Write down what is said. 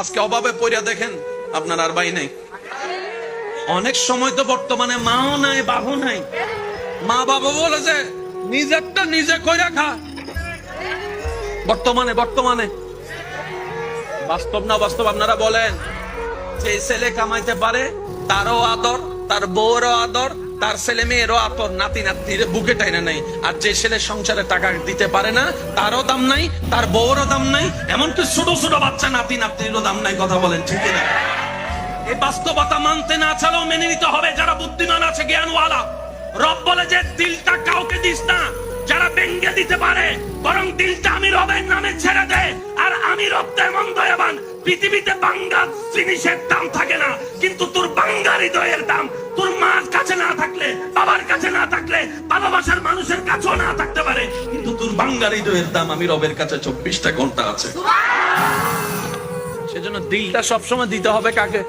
আজকে অভাবে পড়িয়া দেখেন, আপনার আর ভাই নাই। অনেক সময় তো বর্তমানে মাও নাই বাবু নাই। মা বাবা বলে যে নিজেরটা নিজে কইরা খা। বর্তমানে বর্তমানে। বাস্তব না বাস্তব আপনারা বলেন যে ছেলে কামাইতে পারে, তারও আদর, তার বউরও আদর তার ছেলে মেয়েরও আদর নাতি নাতির বুকে টাইনা নাই। আর যে ছেলে সংসারে টাকা দিতে পারে না, তারও দাম নাই, তার বউরও দাম নাই, এমনকি ছোট ছোট বাচ্চা, নাতি নাতিরও দাম নাই, কথা বলেন ঠিক না এই বাস্তবতা মানতে না চালেও মেনে নিতে হবে যারা বুদ্ধিমান আছে, জ্ঞানওয়ালা। রব বলে যে দিলটা কাউকে দিস না, যারা ব্যঙ্গে দিতে পারে, বরং দিলটা আমি রবের নামে ছেড়ে দে, আর আমি রব দয়াবান, পৃথিবীতে বাঙ্গা জিনিসের দাম থাকে না, কিন্তু তোর বাঙ্গা হৃদয়ের দাম, তোর বাবার কাছে না থাকলে ভালোবাসার মানুষের কাছেও না থাকতে পারে। কিন্তু তোর বাঙ্গা হৃদয়ের দাম আমি রবের কাছে চব্বিশটা ঘণ্টা আছে। সেজন্য দিলটা সবসময় দিতে হবে কাকে?